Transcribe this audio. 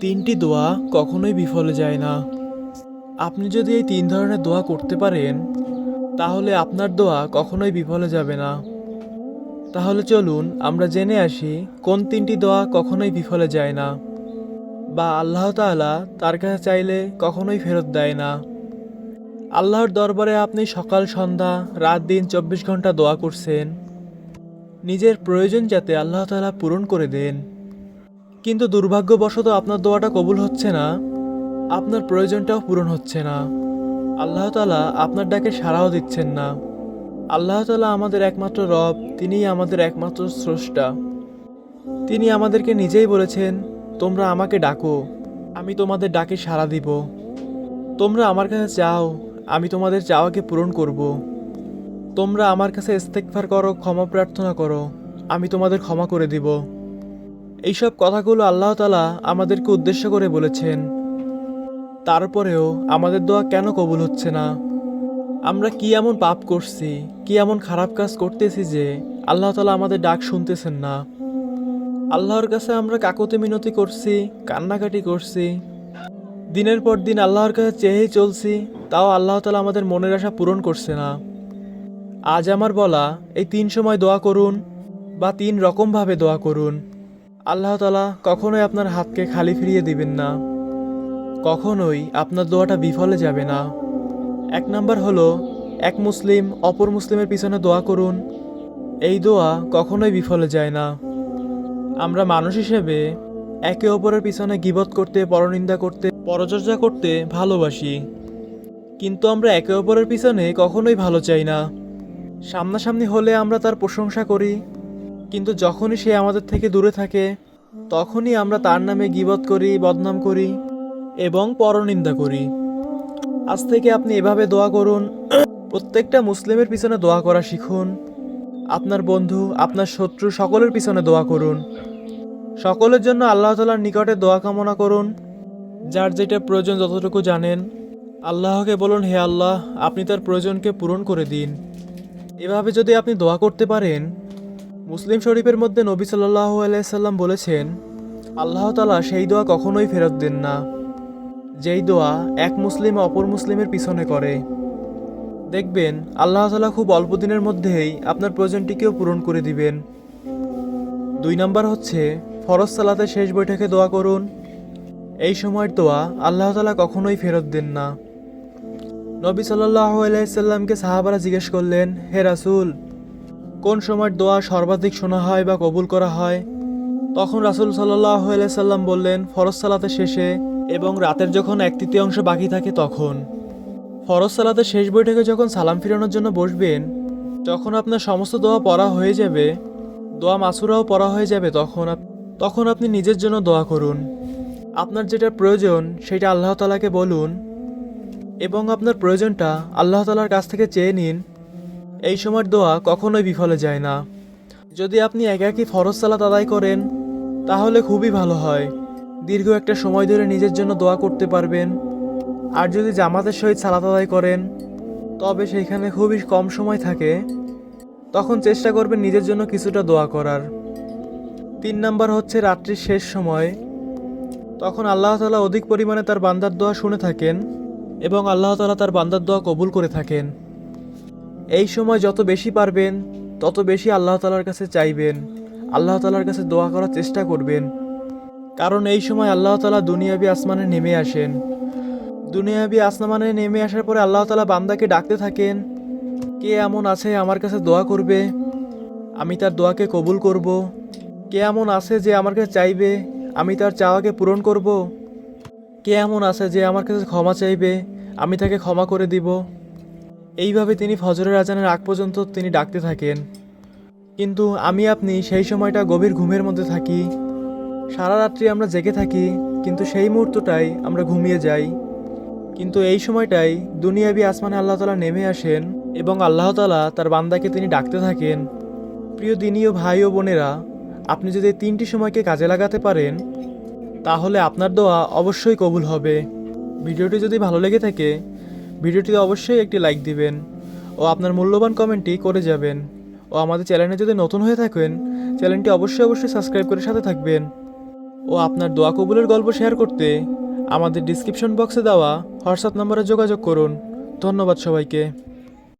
তিনটি দোয়া কখনোই বিফলে যায় না। আপনি যদি এই তিন ধরনের দোয়া করতে পারেন, তাহলে আপনার দোয়া কখনোই বিফলে যাবে না। তাহলে চলুন আমরা জেনে আসি কোন তিনটি দোয়া কখনোই বিফলে যায় না, বা আল্লাহ তাআলা তার কাছে চাইলে কখনোই ফেরত দেয় না। আল্লাহর দরবারে আপনি সকাল, সন্ধ্যা, রাত, দিন চব্বিশ ঘণ্টা দোয়া করছেন। নিজের প্রয়োজন যাতে আল্লাহ তাআলা পূরণ করে দেন। কিন্তু দুর্ভাগ্যবশত আপনার দোয়াটা কবুল হচ্ছে না। আপনার প্রয়োজনটাও পূরণ হচ্ছে না। আল্লাহ তালা আপনার ডাকে সাড়াও দিচ্ছেন না। আল্লাহ তালা আমাদের একমাত্র রব, তিনিই আমাদের একমাত্র স্রষ্টা। তিনি আমাদেরকে নিজেই বলেছেন, তোমরা আমাকে ডাকো, আমি তোমাদের ডাকে সাড়া দিব। তোমরা আমার কাছে চাও, আমি তোমাদের চাওয়াকে পূরণ করব। তোমরা আমার কাছে ইস্তেকফার করো, ক্ষমা প্রার্থনা করো, আমি তোমাদের ক্ষমা করে দিব। এইসব কথাগুলো আল্লাহ তালা আমাদেরকে উদ্দেশ্য করে বলেছেন। তারপরেও আমাদের দোয়া কেন কবুল হচ্ছে না? আমরা কি এমন পাপ করছি, কি এমন খারাপ কাজ করতেছি যে আল্লাহ তালা আমাদের ডাক শুনতেছেন না? আল্লাহর কাছে আমরা কাকতে মিনতি করছি, কান্নাকাটি করছি। দিনের পর দিন আল্লাহর কাছে চেয়েই চলছি, তাও আল্লাহ তালা আমাদের মনের আশা পূরণ করছে না। আজ আমার বলা, এই তিন সময় দোয়া করুন বা তিন রকমভাবে দোয়া করুন। আল্লাহ তালা কখনোই আপনার হাতকে খালি ফিরিয়ে দিবেন না। কখনোই আপনার দোয়াটা বিফলে যাবে না। এক নাম্বার হলো, এক মুসলিম অপর মুসলিমের পিছনে দোয়া করুন। এই দোয়া কখনোই বিফলে যায় না। আমরা মানুষ হিসেবে একে অপরের পিছনে গিবত করতে, পরনিন্দা করতে, পরচর্চা করতে ভালোবাসি। কিন্তু আমরা একে অপরের পিছনে কখনোই ভালো চাই না। সামনাসামনি হলে আমরা তার প্রশংসা করি কিন্তু যখনই সে আমাদের থেকে দূরে থাকে, তখনই আমরা তার নামে গিবত করি, বদনাম করি এবং পরনিন্দা করি। আজ থেকে আপনি এভাবে দোয়া করুন, প্রত্যেকটা মুসলিমের পিছনে দোয়া করা শিখুন। আপনার বন্ধু, আপনার শত্রু সকলের পিছনে দোয়া করুন। সকলের জন্য আল্লাহ তালার নিকটে দোয়া কামনা করুন। যার যেটা প্রয়োজন যতটুকু জানেন, আল্লাহকে বলুন, হে আল্লাহ, আপনি তার প্রয়োজনকে পূরণ করে দিন। এভাবে যদি আপনি দোয়া করতে পারেন মুসলিম শরীফের মধ্যে নবী সাল্লাহ আলাইসাল্লাম বলেছেন, আল্লাহ তালা সেই দোয়া কখনোই ফেরত দেন না। যেই দোয়া এক মুসলিম অপর মুসলিমের পিছনে করে। দেখবেন, আল্লাহ তালা খুব অল্প দিনের মধ্যেই আপনার প্রয়োজনটিকেও পূরণ করে দিবেন। দুই নাম্বার হচ্ছে, ফরজ সালাতে শেষ বৈঠকে দোয়া করুন। এই সময়ের দোয়া আল্লাহ তালা কখনোই ফেরত দেন না। নবী সাল্লাহ আলাইসাল্লামকে সাহাবারা জিজ্ঞেস করলেন, হে রাসূল কোন সময়ের দোয়া সর্বাধিক শোনা হয় বা কবুল করা হয়? তখন রাসূল সাল্লাহ আলাইসাল্লাম বললেন, ফরজ সালাতে শেষে এবং রাতের যখন এক তৃতীয়াংশ বাকি থাকে তখন। ফরজ সালাতে শেষ বৈঠকে যখন সালাম ফিরানোর জন্য বসবেন, যখন আপনার সমস্ত দোয়া পড়া হয়ে যাবে, দোয়া মাসুরাও পড়া হয়ে যাবে, তখন তখন আপনি নিজের জন্য দোয়া করুন। আপনার যেটা প্রয়োজন, সেটা আল্লাহ তালাকে বলুন এবং আপনার প্রয়োজনটা আল্লাহ তালার কাছ থেকে চেয়ে নিন। এই সময়ের দোয়া কখনোই বিফলে যায় না। যদি আপনি একাকী ফরজ সালাত আদায় করেন, তাহলে খুবই ভালো হয়। দীর্ঘ একটা সময় ধরে নিজের জন্য দোয়া করতে পারবেন। আর যদি জামাতের সহিত সালাত আদায় করেন, তবে সেইখানে খুবই কম সময় থাকে। তখন চেষ্টা করবেন নিজের জন্য কিছুটা দোয়া করার। তিন নাম্বার হচ্ছে রাত্রির শেষ সময়। তখন আল্লাহ তালা অধিক পরিমাণে তার বান্দার দোয়া শুনে থাকেন এবং আল্লাহ তালা তার বান্দার দোয়া কবুল করে থাকেন। এই সময় যত বেশি পারবেন, তত বেশি আল্লাহ তালার কাছে চাইবেন, আল্লাহ তালার কাছে দোয়া করার চেষ্টা করবেন। কারণ এই সময় আল্লাহ তালা দুনিয়াবি আসমানে নেমে আসেন। দুনিয়াবি আসমানে নেমে আসার পরে আল্লাহ তালা বান্দাকে ডাকতে থাকেন, কে এমন আছে আমার কাছে দোয়া করবে? আমি তার দোয়াকে কবুল করব। কে এমন আছে যে আমার কাছে চাইবে? আমি তার চাওয়াকে পূরণ করব। কে এমন আছে যে আমার কাছে ক্ষমা চাইবে? আমি তাকে ক্ষমা করে দিব। এইভাবে তিনি ফজরের আজানের আগ পর্যন্ত তিনি ডাকতে থাকেন। কিন্তু আমি আপনি সেই সময়টা গভীর ঘুমের মধ্যে থাকি। সারা রাত্রি আমরা জেগে থাকি, কিন্তু সেই মুহূর্তটাই আমরা ঘুমিয়ে যাই। কিন্তু এই সময়টাই দুনিয়াবি আসমানে আল্লাহ তালা নেমে আসেন এবং আল্লাহ তালা তার বান্দাকে তিনি ডাকতে থাকেন। প্রিয় দিনীয় ভাই ও বোনেরা, আপনি যদি তিনটি সময়কে কাজে লাগাতে পারেন, তাহলে আপনার দোয়া অবশ্যই কবুল হবে। ভিডিওটি যদি ভালো লেগে থাকে ভিডিওটিতে অবশ্যই একটি লাইক দিবেন ও আপনার মূল্যবান কমেন্টটি করে যাবেন। ও আমাদের চ্যানেলে যদি নতুন হয়ে থাকেন, চ্যানেলটি অবশ্যই অবশ্যই সাবস্ক্রাইব করে সাথে থাকবেন। ও আপনার দোয়া কবুলের গল্প শেয়ার করতে আমাদের ডিসক্রিপশন বক্সে দেওয়া হোয়াটসঅ্যাপ নম্বরে যোগাযোগ করুন। ধন্যবাদ সবাইকে।